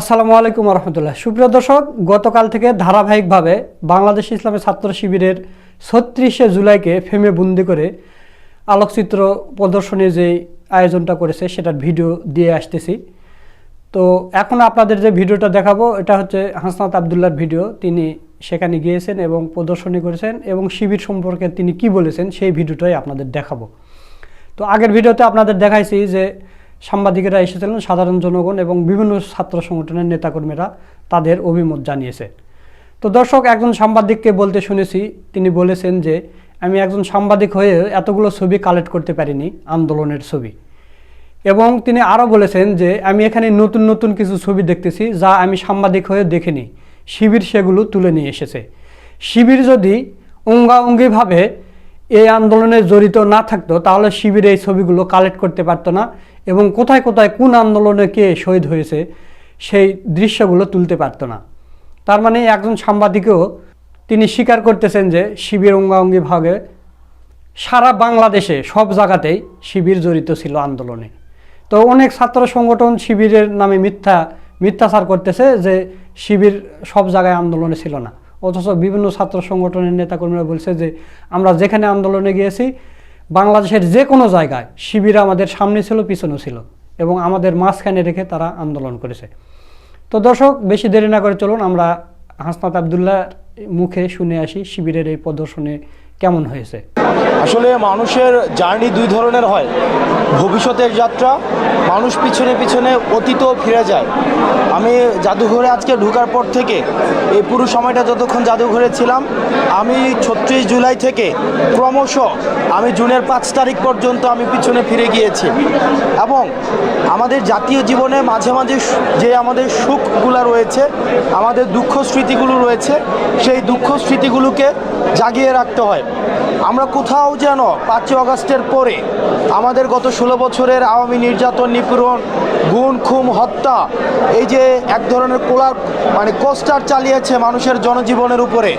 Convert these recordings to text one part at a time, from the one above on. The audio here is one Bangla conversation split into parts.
আসসালামু আলাইকুম রহমতুল্লাহ সুপ্রিয় দর্শক, গতকাল থেকে ধারাবাহিকভাবে বাংলাদেশ ইসলামী ছাত্র শিবিরের ছত্রিশে জুলাইকে ফেমে বন্দি করে আলোকচিত্র প্রদর্শনী যে আয়োজনটা করেছে, সেটার ভিডিও দিয়ে আসতেছি। তো এখন আপনাদের যে ভিডিওটা দেখাবো, এটা হচ্ছে হাসনাত আবদুল্লার ভিডিও। তিনি সেখানে গিয়েছেন এবং প্রদর্শনী করেছেন এবং শিবির সম্পর্কে তিনি কি বলেছেন, সেই ভিডিওটাই আপনাদের দেখাবো। তো আগের ভিডিওতে আপনাদের দেখাইছি যে সাংবাদিকেরা এসেছিলেন, সাধারণ জনগণ এবং বিভিন্ন ছাত্র সংগঠনের নেতাকর্মীরা তাদের অভিমত জানিয়েছে। তো দর্শক, একজন সাংবাদিককে বলতে শুনেছি, তিনি বলেছেন যে, আমি একজন সাংবাদিক হয়ে এতগুলো ছবি কালেক্ট করতে পারিনি, আন্দোলনের ছবি। এবং তিনি আরও বলেছেন যে, আমি এখানে নতুন নতুন কিছু ছবি দেখতেছি যা আমি সাংবাদিক হয়ে দেখিনি। শিবির সেগুলো তুলে নিয়ে এসেছে। শিবির যদি অঙ্গাঅঙ্গিভাবে এই আন্দোলনে জড়িত না থাকতো, তাহলে শিবিরে এই ছবিগুলো কালেক্ট করতে পারতো না এবং কোথায় কোথায় কোন আন্দোলনে কে শহীদ হয়েছে সেই দৃশ্যগুলো তুলতে পারতো না। তার মানে একজন সাংবাদিকও তিনি স্বীকার করতেছেন যে শিবির অঙ্গাঅঙ্গিভাবে সারা বাংলাদেশে সব জায়গাতেই শিবির জড়িত ছিল আন্দোলনে। তো অনেক ছাত্র সংগঠন শিবিরের নামে মিথ্যা, মিথ্যাচার করতেছে যে শিবির সব জায়গায় আন্দোলনে ছিল না। অথচ বিভিন্ন ছাত্র সংগঠনের নেতাকর্মীরা বলছে যে, আমরা যেখানে আন্দোলনে গিয়েছি, বাংলাদেশের যে কোনো জায়গায় শিবির আমাদের সামনে ছিল পিছনে ছিল এবং আমাদের মাঝখানে রেখে তারা আন্দোলন করেছে। তো দর্শক, বেশি দেরি না করে চলুন, আমরা হাসনাত আবদুল্লাহ মুখে শুনে আসি শিবিরের এই প্রদর্শনী কেমন হয়েছে? আসলে মানুষের জার্নি দুই ধরনের হয়। ভবিষ্যতের যাত্রা, মানুষ পিছনে পিছনে অতীতও ফিরে যায়। আমি জাদুঘরে আজকে ঢুকার পর থেকে, এই পুরো সময়টা যতক্ষণ জাদুঘরে ছিলাম, আমি ছত্রিশ জুলাই থেকে ক্রমশ আমি জুনের পাঁচ তারিখ পর্যন্ত আমি পিছনে ফিরে গিয়েছি। এবং আমাদের জাতীয় জীবনে মাঝে মাঝে যে আমাদের সুখগুলো রয়েছে, আমাদের দুঃখ স্মৃতিগুলো রয়েছে, সেই দুঃখ স্মৃতিগুলোকে জাগিয়ে রাখতে হয়। আমরা কোথাও যেন পাঁচই অগস্টের পরে আমাদের গত ষোলো বছরের আওয়ামী নির্যাতন, নিপীড়ন গুণ খুম হত্যা, এই যে এক ধরনের কোলার মানে কোস্টার চালিয়েছে মানুষের জনজীবনের উপরে,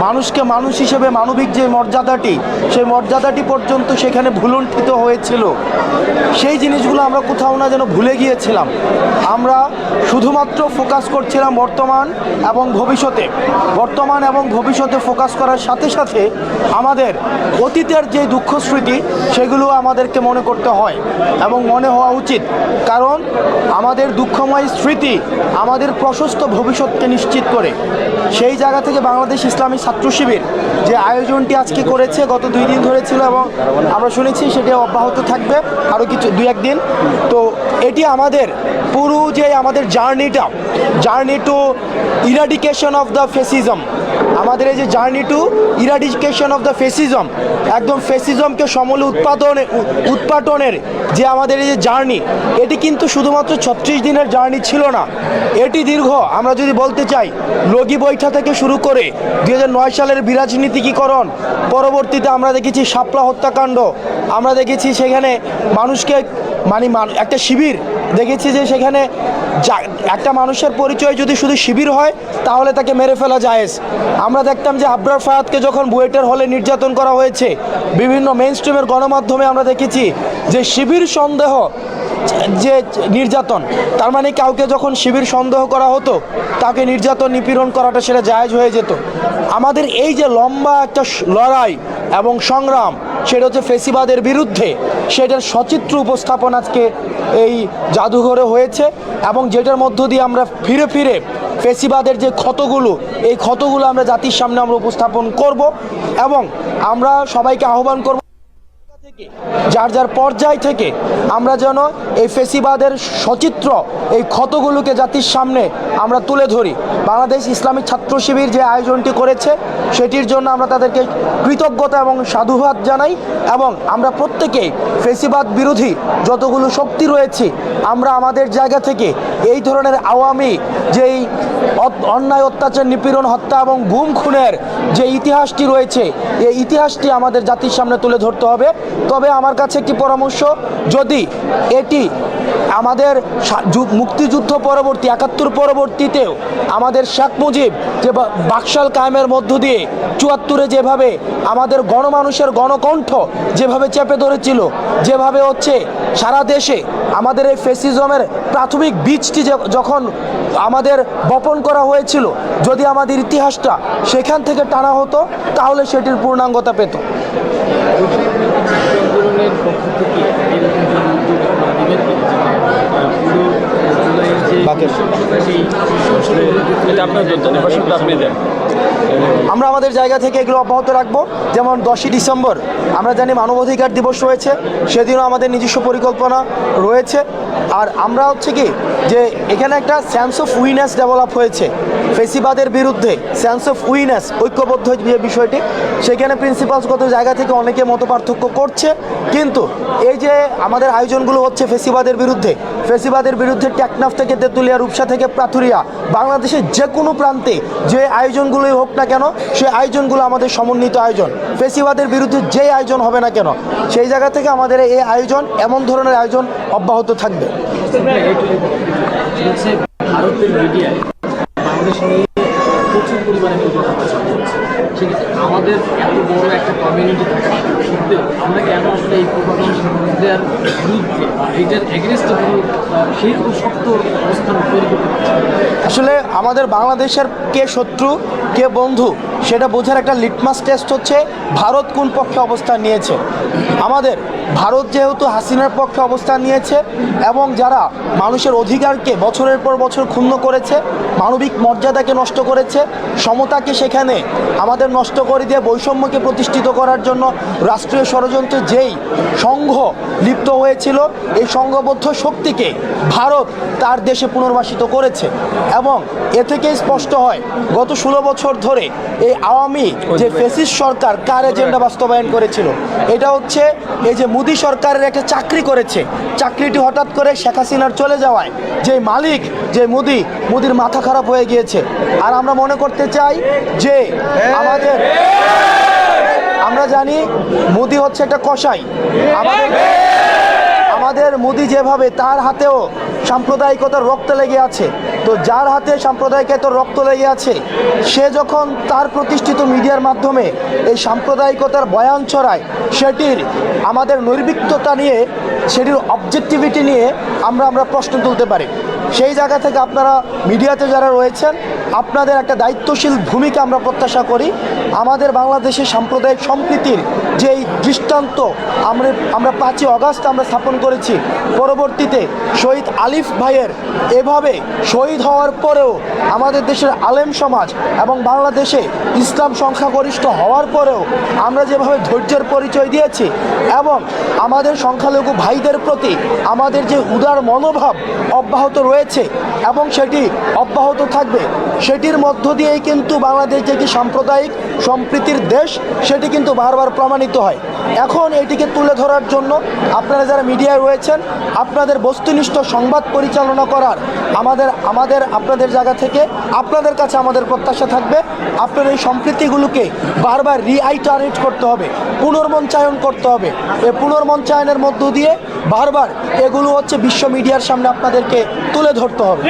মানুষকে মানুষ হিসেবে মানবিক যে মর্যাদাটি, সেই মর্যাদাটি পর্যন্ত সেখানে ভুলুণ্ঠিত হয়েছিল। সেই জিনিসগুলো আমরা কোথাও না যেন ভুলে গিয়েছিলাম। আমরা শুধুমাত্র ফোকাস করছিলাম বর্তমান এবং ভবিষ্যতে। বর্তমান এবং ভবিষ্যতে ফোকাস করার সাথে সাথে সাথে আমাদের অতীতের যে দুঃখ স্মৃতি, সেগুলো আমাদেরকে মনে করতে হয় এবং মনে হওয়া উচিত। কারণ আমাদের দুঃখময় স্মৃতি আমাদের প্রশস্ত ভবিষ্যৎকে নিশ্চিত করে। সেই জায়গা থেকে বাংলাদেশ ইসলামী ছাত্র শিবির যে আয়োজনটি আজকে করেছে, গত দুই দিন ধরে ছিল এবং আমরা শুনেছি সেটি অব্যাহত থাকবে আরও কিছু, দুই একদিন। তো এটি আমাদের পুরো যে আমাদের জার্নিটা, journey to eradication of the fascism আমাদের এই যে journey to eradication of the fascism, একদম ফেসিজমকে সমলে উৎপাদনে উৎপাটনের যে আমাদের এই যে জার্নি, এটি কিন্তু শুধুমাত্র ছত্রিশ দিনের জার্নি ছিল না, এটি দীর্ঘ। আমরা যদি বলতে চাই, লগি বৈঠা থেকে শুরু করে দু হাজার নয় সালের বিরাজনীতিকীকরণ, পরবর্তীতে আমরা দেখেছি শাপলা হত্যাকাণ্ড, আমরা দেখেছি সেখানে মানুষকে মানে একটা শিবির। দেখেছি যে সেখানে একটা মানুষের পরিচয় যদি শুধু শিবির হয়, তাহলে তাকে মেরে ফেলা জায়েজ। আমরা দেখতাম যে আবরার ফায়াতকে যখন বুয়েটের হলে নির্যাতন করা হয়েছে, বিভিন্ন মেন স্ট্রিমের গণমাধ্যমে আমরা দেখেছি যে শিবির সন্দেহ, যে নির্যাতন, তার মানে কাউকে যখন শিবির সন্দেহ করা হতো, তাকে নির্যাতন নিপীড়ন করাটা সেটা জায়েজ হয়ে যেত। আমাদের এই যে লম্বা একটা লড়াই এবং সংগ্রাম সেটা হচ্ছে ফেসিবাদের বিরুদ্ধে সেটার সচিত্র উপস্থাপন আজকে এই জাদুঘরে হয়েছে এবং যেটার মধ্য দিয়ে আমরা ফিরে ফিরে ফেসিবাদের যে ক্ষতগুলো, এই ক্ষতগুলো আমরা জাতির সামনে আমরা উপস্থাপন করব এবং আমরা সবাইকে আহ্বান করব যার যার পর্যায় থেকে আমরা যেন এই ফেসিবাদের সচিত্র, এই ক্ষতগুলোকে জাতির সামনে আমরা তুলে ধরি। বাংলাদেশ ইসলামিক ছাত্র শিবির যে আয়োজনটি করেছে, সেটির জন্য আমরা তাদেরকে কৃতজ্ঞতা এবং সাধুবাদ জানাই এবং আমরা প্রত্যেকেই ফেসিবাদ বিরোধী যতগুলো শক্তি রয়েছে, আমরা আমাদের জায়গা থেকে এই ধরনের আওয়ামী যেই অন্যায়, অত্যাচার, নিপীড়ন, হত্যা এবং গুম খুনের যে ইতিহাসটি রয়েছে, এই ইতিহাসটি আমাদের জাতির সামনে তুলে ধরতে হবে। তবে আমার কাছে একটি পরামর্শ, যদি এটি আমাদের মুক্তিযুদ্ধ পরবর্তী, একাত্তর পরবর্তীতেও আমাদের শেখ মুজিব যে বাকশাল কায়েমের মধ্য দিয়ে চুয়াত্তরে যেভাবে আমাদের গণমানুষের গণকণ্ঠ যেভাবে চেপে ধরেছিল, যেভাবে হচ্ছে সারা দেশে আমাদের এই ফেসিজমের প্রাথমিক বীজটি যখন আমাদের বপন করা হয়েছিল, যদি আমাদের ইতিহাসটা সেখান থেকে টানা হতো, তাহলে সেটির পূর্ণাঙ্গতা পেত। আন্দোলনের পক্ষ থেকে এরকম যে উদ্যোগ আপনারা নেবেন পুরো জুলাইয়ের যে এটা আপনার আপনি দেন। আমরা আমাদের জায়গা থেকে এগুলো অব্যাহত রাখব। যেমন দশই ডিসেম্বর আমরা জানি মানবাধিকার দিবস রয়েছে সেদিনও আমাদের নিজস্ব পরিকল্পনা রয়েছে। আর আমরা হচ্ছে কি যে এখানে একটা সেন্স অফ উইনেস ডেভেলপ হয়েছে। ফেসিবাদের বিরুদ্ধে সেন্স অফ উইনেস ঐক্যবদ্ধ যে বিষয়টি, সেখানে প্রিন্সিপালসগত জায়গা থেকে অনেকে মত পার্থক্য করছে। কিন্তু এই যে আমাদের আয়োজনগুলো হচ্ছে ফেসিবাদের বিরুদ্ধে ফেসিবাদের বিরুদ্ধে টেকনাফ থেকে তেঁতুলিয়া, রূপসা থেকে প্রাথুরিয়া, বাংলাদেশের যে কোনো প্রান্তে যে আয়োজনগুলোই হোক না কেন সেই আয়োজনগুলো আমাদের সমন্বিত আয়োজন। ফেসিবাদের বিরুদ্ধে যে আয়োজন হবে না কেন, সেই জায়গা থেকে আমাদের এই আয়োজন, এমন ধরনের আয়োজন অব্যাহত থাকবে। হচ্ছে ভারতের মিডিয়ায় বাংলাদেশ নিয়ে প্রচুর পরিমাণে হচ্ছে সেক্ষেত্রে আমাদের এত বড় একটা কমিউনিটি থাকা সত্ত্বেও আমরা কেন আসলে এই প্রোপাগান্ডার বিরুদ্ধে বা এটার এগেনস্টে আহ, শক্ত অবস্থান তৈরি করতে আসলে আমাদের বাংলাদেশের কে শত্রু কে বন্ধু সেটা বোঝার একটা লিটমাস টেস্ট হচ্ছে ভারত কোন পক্ষে অবস্থান নিয়েছে। আমাদের ভারত যেহেতু হাসিনার পক্ষে অবস্থান নিয়েছে এবং যারা মানুষের অধিকারকে বছরের পর বছর ক্ষুণ্ণ করেছে মানবিক মর্যাদাকে নষ্ট করেছে সমতাকে সেখানে আমাদের নষ্ট করে দিয়ে বৈষম্যকে প্রতিষ্ঠিত করার জন্য রাষ্ট্রীয় ষড়যন্ত্রে যেই সংঘ লিপ্ত হয়েছিল এই সংঘবদ্ধ শক্তিকে ভারত তার দেশে পুনর্বাসিত করেছে এবং এ থেকেই স্পষ্ট হয় গত ষোলো বছর ধরে এই আওয়ামী যে ফেসিস সরকার কার এজেন্ডা বাস্তবায়ন করেছিল এটা হচ্ছে এই যে মোদী সরকারের একটা চাকরি করেছে চাকরিটি হঠাৎ করে শেখ হাসিনার চলে যাওয়ায় যে মালিক যে মোদি মোদির মাথা খারাপ হয়ে গিয়েছে। আর আমরা মনে করতে চাই যে আমাদের আমরা জানি মোদি হচ্ছে একটা কষাই আমাদের আমাদের মোদি যেভাবে তার হাতেও সাম্প্রদায়িকতার রক্ত লেগে আছে। তো যার হাতে সাম্প্রদায়িকতার রক্ত লেগে আছে, সে যখন তার প্রতিষ্ঠিত মিডিয়ার মাধ্যমে এই সাম্প্রদায়িকতার বয়ান ছড়ায়, সেটির আমাদের নৈর্বিক্যতা নিয়ে, সেটির অবজেক্টিভিটি নিয়ে আমরা আমরা প্রশ্ন তুলতে পারি। সেই জায়গা থেকে আপনারা মিডিয়াতে যারা রয়েছেন, আপনাদের একটা দায়িত্বশীল ভূমিকা আমরা প্রত্যাশা করি। আমাদের বাংলাদেশের সাম্প্রদায়িক সম্প্রীতির যেই দৃষ্টান্ত আমরা আমরা পাঁচই অগাস্ট আমরা স্থাপন করেছি, পরবর্তীতে শহীদ আলিফ ভাইয়ের এভাবে শহীদ হওয়ার পরেও আমাদের দেশের আলেম সমাজ এবং বাংলাদেশে ইসলাম সংখ্যাগরিষ্ঠ হওয়ার পরেও আমরা যেভাবে ধৈর্যের পরিচয় দিয়েছি এবং আমাদের সংখ্যালঘু ভাইদের প্রতি আমাদের যে উদার মনোভাব অব্যাহত রয়েছে এবং সেটি অব্যাহত থাকবে, সেটির মধ্য দিয়েই কিন্তু বাংলাদেশ যে কি সাম্প্রদায়িক সম্প্রীতির দেশ, সেটি কিন্তু বারবার প্রমাণিত হয়। এখন এটিকে তুলে ধরার জন্য আপনারা যারা মিডিয়ায় রয়েছেন, আপনাদের বস্তুনিষ্ঠ সংবাদ পরিচালনা করার আমাদের আমাদের আপনাদের জায়গা থেকে আপনাদের কাছে আমাদের প্রত্যাশা থাকবে। আপনার এই সম্প্রীতিগুলোকে বারবার রিআইটারেট করতে হবে পুনর্মঞ্চায়ন করতে হবে। এই পুনর্মঞ্চায়নের মধ্য দিয়ে বারবার এগুলো হচ্ছে বিশ্ব মিডিয়ার সামনে আপনাদেরকে তুলে ধরতে হবে।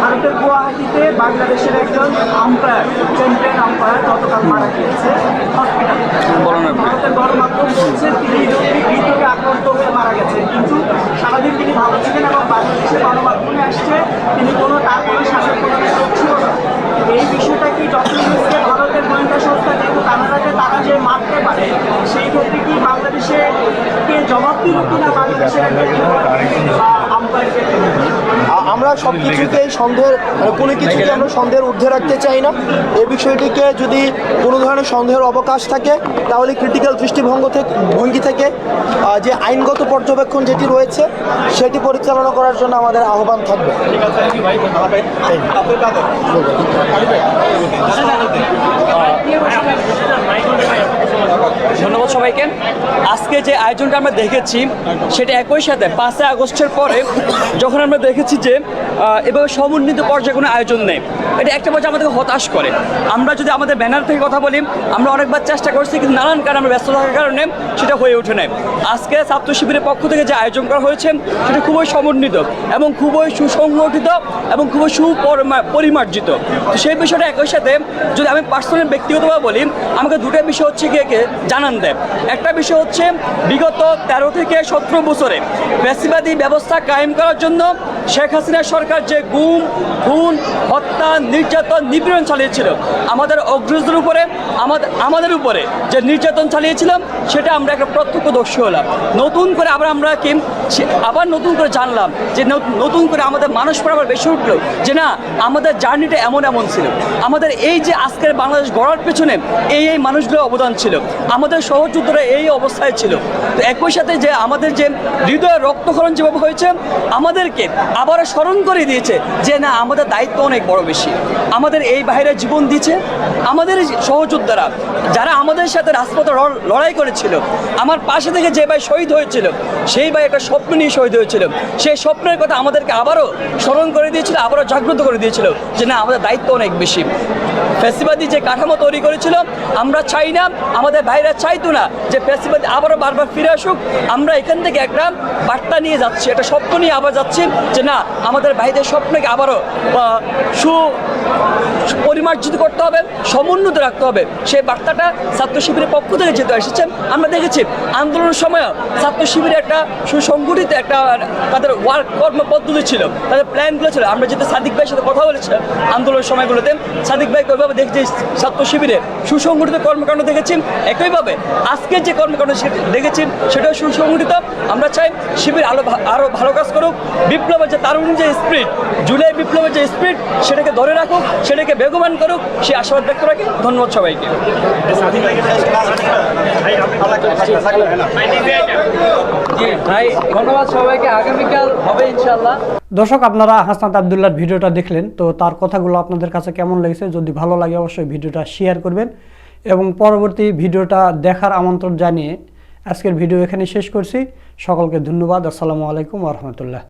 ভারতের গুয়াহাটিতে বাংলাদেশের একজন আম্পায়ার চ্যাম্পিয়ন আম্পায়ার গতকাল মারা গিয়েছে। হসপিটালে ভারতের গণমাধ্যম বলছে তিনি হৃদরোগে আক্রান্ত হয়ে মারা গেছেন কিন্তু সারাদিন তিনি ভালো ছিলেন এবং বাংলাদেশের গণমাধ্যমে আসছে তিনি কোনো তার কোনো শাসক কিছু ছিল না। এই বিষয়টা কি ডক্টর ভারতের গোয়েন্দা সংস্থা যেহেতু কানাডাতে তারা যে মারতে পারে, সেই ক্ষেত্রে কি বাংলাদেশে কে জবাব দিল কিনা বাংলাদেশের আমরা সব কিছুকেই সন্দেহের মানে কোনো কিছুকে আমরা সন্দেহের ঊর্ধ্বে রাখতে চাই না। এই বিষয়টিকে যদি কোনো ধরনের সন্দেহের অবকাশ থাকে তাহলে ক্রিটিক্যাল দৃষ্টিভঙ্গ থেকে ভঙ্গি থেকে যে আইনগত পর্যবেক্ষণ যেটি রয়েছে সেটি পরিচালনা করার জন্য আমাদের আহ্বান থাকবে। Thank you. সবাইকে আজকে যে আয়োজনটা আমরা দেখেছি, সেটা একই সাথে পাঁচই আগস্টের পরে যখন আমরা দেখেছি যে এভাবে সমন্বিত পর্যায়ে কোনো আয়োজন নেই, এটা একটা পর্যায়ে আমাদেরকে হতাশ করে। আমরা যদি আমাদের ব্যানার থেকে কথা বলি, আমরা অনেকবার চেষ্টা করছি, কিন্তু নানান কারণে, আমরা ব্যস্ত থাকার কারণে সেটা হয়ে ওঠে নাই। আজকে ছাত্র শিবিরের পক্ষ থেকে যে আয়োজন করা হয়েছে, সেটা খুবই সমন্বিত এবং খুবই সুসংগঠিত এবং খুবই সুপরিমার্জিত তো সেই বিষয়টা একই সাথে যদি আমি পার্সোনাল ব্যক্তিগতভাবে বলি, আমাকে দুটো বিষয় হচ্ছে গিয়ে জানান দেয়। একটা বিষয় হচ্ছে, বিগত তেরো থেকে সতেরো বছরে ফ্যাসিবাদী ব্যবস্থা কায়েম করার জন্য শেখ হাসিনা সরকার যে গুম, খুন, হত্যা, নির্যাতন, নিপীড়ন চালিয়েছিল, আমাদের অগ্রজদের উপরে, আমাদের আমাদের উপরে যে নির্যাতন চালিয়েছিলাম, সেটা আমরা একটা প্রত্যক্ষদর্শী হলাম। নতুন করে আবার আমরা কি আবার নতুন করে জানলাম যে নতুন করে আমাদের মানুষ পর আবার বেশি উঠল যে না, আমাদের জার্নিটা এমন এমন ছিল। আমাদের এই যে আজকের বাংলাদেশ গড়ার পেছনে এই এই মানুষগুলোর অবদান ছিল। আমাদের সহযোদ্ধারা এই অবস্থায় ছিল। তো একই সাথে যে আমাদের যে হৃদয় রক্তক্ষরণ যেভাবে হয়েছে, আমাদেরকে আবারও স্মরণ করে দিয়েছে যে না, আমাদের দায়িত্ব অনেক বড় বেশি। আমাদের এই বাইরে জীবন দিয়েছে। আমাদের সহযোদ্ধারা যারা আমাদের সাথে রাজপথে লড়- লড়াই করেছিল, আমার পাশে থেকে যে ভাই শহীদ হয়েছিল, সেই ভাই একটা স্বপ্ন নিয়ে শহীদ হয়েছিল। সেই স্বপ্নের কথা আমাদেরকে আবারও স্মরণ করে দিয়েছিল, আবারও জাগ্রত করে দিয়েছিল যে না, আমাদের দায়িত্ব অনেক বেশি। ফ্যাসিবাদী যে কাঠামো তৈরি করেছিল, আমরা চাই না, আমাদের ভাইরা চাইতো না যে ফ্যাসিবাদী আবারও বারবার ফিরে আসুক, আমরা এখান থেকে একটা বার্তা নিয়ে যাচ্ছি, একটা স্বপ্ন নিয়ে আবার যাচ্ছি যে না, আমাদের ভাইদের স্বপ্নকে আবারও সু পরিমার্জিত করতে হবে, সমুন্নত রাখতে হবে। সেই বার্তাটা ছাত্র শিবিরের পক্ষ থেকে যেতে এসেছে আমরা দেখেছি আন্দোলনের সময় ছাত্র শিবিরে একটা সুসংগঠিত একটা তাদের ওয়ার্ক কর্ম পদ্ধতি ছিল, তাদের প্ল্যানগুলো ছিল। আমরা যেটা সাদিক ভাইয়ের সাথে কথা বলেছি আন্দোলনের সময়গুলোতে, সাদিক ভাই ওইভাবে দেখছি ছাত্র শিবিরে সুসংগঠিত কর্মকাণ্ড দেখেছি একইভাবে আজকের যে কর্মকাণ্ড দেখেছি সেটাও সুসংগঠিত। আমরা চাই শিবির আরও ভা- আরও ভালো কাজ করুক। বিপ্লবের যে তারুণ যে স্পিড জুলাই বিপ্লবের যে স্পিড সেটাকে ধরে রাখুক সেটাকে বেগবান করুক, সে আশাবাদ ব্যক্ত রাখি। ধন্যবাদ সবাইকে। ভাই, ধন্যবাদ সবাইকে। আগামীকাল হবে ইনশাল্লাহ দর্শক, আপনারা হাসনাত আবদুল্লার ভিডিওটা দেখলেন, তো তার কথাগুলো আপনাদের কাছে কেমন লেগেছে? যদি ভালো লাগে, অবশ্যই ভিডিওটা শেয়ার করবেন। এবং পরবর্তী ভিডিওটা দেখার আমন্ত্রণ জানিয়ে আজকের ভিডিও এখানে শেষ করছি। সকলকে ধন্যবাদ। আসসালামু আলাইকুম রহমতুল্লাহ।